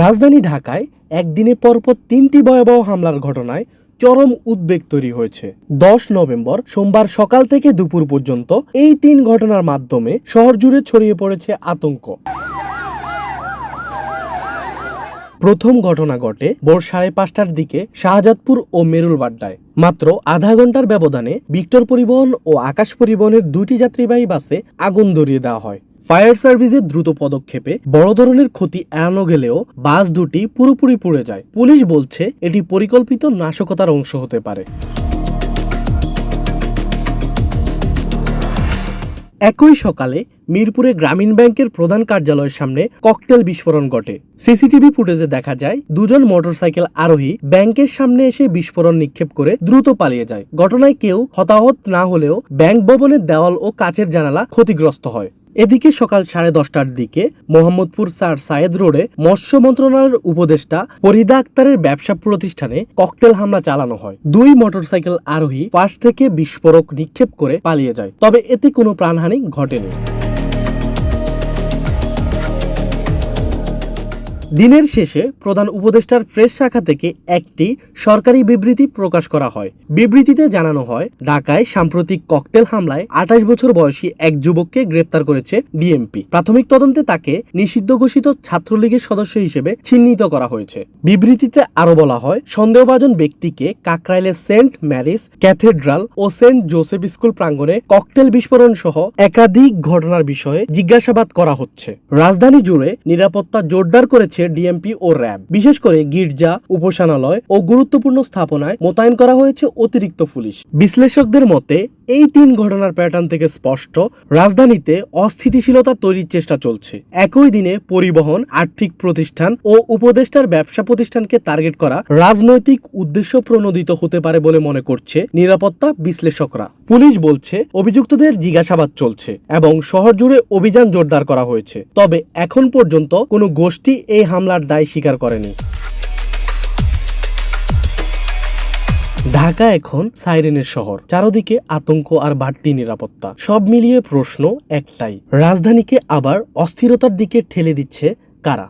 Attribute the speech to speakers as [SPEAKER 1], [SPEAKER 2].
[SPEAKER 1] রাজধানী ঢাকায় একদিনে পরপর তিনটি ভয়াবহ হামলার ঘটনায় চরম উদ্বেগ তৈরি হয়েছে। দশ নভেম্বর সোমবার সকাল থেকে দুপুর পর্যন্ত এই তিন ঘটনার মাধ্যমে শহর জুড়ে ছড়িয়ে পড়েছে আতঙ্ক। প্রথম ঘটনা ঘটে ভোর সাড়ে পাঁচটার দিকে শাহজাদপুর ও মেরুলবাড্ডায় মাত্র আধা ঘণ্টার ব্যবধানে ভিক্টর পরিবহন ও আকাশ পরিবহনের দুটি যাত্রীবাহী বাসে আগুন ধরিয়ে দেওয়া হয়। ফায়ার সার্ভিসের দ্রুত পদক্ষেপে বড় ধরনের ক্ষতি এড়ানো গেলেও বাস দুটি পুরোপুরি পুড়ে যায়। পুলিশ বলছে, এটি পরিকল্পিত নাশকতার অংশ হতে পারে। একই সকালে মিরপুরে গ্রামীণ ব্যাংকের প্রধান কার্যালয়ের সামনে ককটেল বিস্ফোরণ ঘটে। সিসিটিভি ফুটেজে দেখা যায়, দুজন মোটরসাইকেল আরোহী ব্যাংকের সামনে এসে বিস্ফোরণ নিক্ষেপ করে দ্রুত পালিয়ে যায়। ঘটনায় কেউ হতাহত না হলেও ব্যাংক ভবনের দেওয়াল ও কাচের জানালা ক্ষতিগ্রস্ত হয়। এদিকে সকাল সাড়ে দশটার দিকে মোহাম্মদপুর স্যার সায়েদ রোডে মৎস্য মন্ত্রণালয়ের উপদেষ্টা ফরিদা আক্তারের ব্যবসা প্রতিষ্ঠানে ককটেল হামলা চালানো হয়। দুই মোটরসাইকেল আরোহী পাশ থেকে বিস্ফোরক নিক্ষেপ করে পালিয়ে যায়। তবে এতে কোনো প্রাণহানি ঘটেনি। দিনের শেষে প্রধান উপদেষ্টার প্রেস শাখা থেকে একটি সরকারি বিবৃতি প্রকাশ করা হয়। বিবৃতিতে জানানো হয়, ঢাকায় সাম্প্রতিক ককটেল হামলায় আঠাশ বছর বয়সী এক যুবককে গ্রেপ্তার করেছে ডিএমপি প্রাথমিক তদন্তে তাকে নিষিদ্ধ ঘোষিত ছাত্রলীগের সদস্য হিসেবে চিহ্নিত করা হয়েছে। বিবৃতিতে আরও বলা হয়, সন্দেহভাজন ব্যক্তিকে কাকরাইলের সেন্ট ম্যারিস ক্যাথেড্রাল ও সেন্ট জোসেফ স্কুল প্রাঙ্গণে ককটেল বিস্ফোরণ সহ একাধিক ঘটনার বিষয়ে জিজ্ঞাসাবাদ করা হচ্ছে। রাজধানী জুড়ে নিরাপত্তা জোরদার করেছে ডিএমপি ও র্যাব। বিশেষ করে গির্জা, উপাসনালয় ও গুরুত্বপূর্ণ স্থাপনায় মোতায়েন করা হয়েছে অতিরিক্ত পুলিশ। বিশ্লেষকদের মতে এই তিন ঘটনার প্যাটার্ন থেকে স্পষ্ট, রাজধানীতে অস্থিতিশীলতা তৈরির চেষ্টা চলছে। একই দিনে পরিবহন, আর্থিক প্রতিষ্ঠান ও উপদেষ্টার ব্যবসা প্রতিষ্ঠানকে টার্গেট করা রাজনৈতিক উদ্দেশ্য প্রণোদিত হতে পারে বলে মনে করছে নিরাপত্তা বিশ্লেষকরা। পুলিশ বলছে, অভিযুক্তদের জিজ্ঞাসাবাদ চলছে এবং শহর জুড়ে অভিযান জোরদার করা হয়েছে। তবে এখন পর্যন্ত কোনো গোষ্ঠী এই হামলার দায় স্বীকার করেনি। ঢাকা এখন সাইরেনের শহর। চারদিকে আতঙ্ক আর বাড়তি নিরাপত্তা। সব মিলিয়ে প্রশ্ন একটাই, রাজধানীকে আবার অস্থিরতার দিকে ঠেলে দিচ্ছে কারা?